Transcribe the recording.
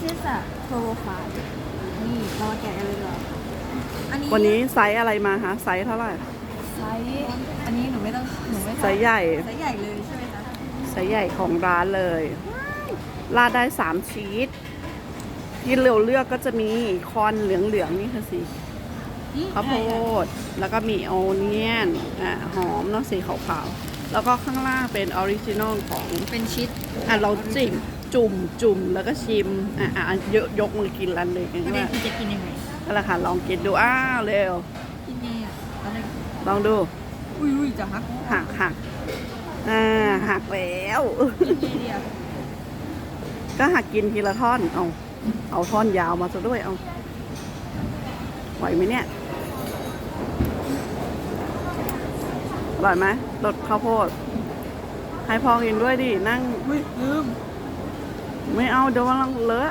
This is a Pro 5นี่เรามาแกะกันเลยดีกว่าอันนี้วันนี้ไซส์อะไรมาคะไซส์เท่าไหร่ไซส์อันนี้หนูไม่ต้องหนูไม่ไซส์ใหญ่ไซส์ใหญ่เลยใช่ไหมคะไซส์ใหญ่ของร้านเลยราดได้สามชีสที่เราเลือกก็จะมีคอนเหลืองๆนี่คือสีอืมข้าวโพดแล้วก็มีโอเนียนอะหอมเนาะสีขาวๆแล้วก็ข้างล่างเป็นออริจินอลของเป็นชีสอะเราจิ้ม จุ่มจุ่มแล้วก็ชิม อะอะยกยกมือกินรันเลยกันประเด็นว่าคือจะกินยังไงนั่นแหละค่ะลองกินดู อ้าวเร็ว กินไงอะตอนแรกลองดู อุ้ยอุ้ยจะฮักหักหักอ่าหักแล้ว กินไงดีอะก็หักกินทีละท่อน เอา เอาท่อนยาวมาซะด้วย เอาไหวไหมเนี่ย อร่อยไหมรสข้าวโพด ให้พอกินด้วยดิ นั่ง อุ้ยลืม ไม่เอาเดี๋ยวมันเลอะ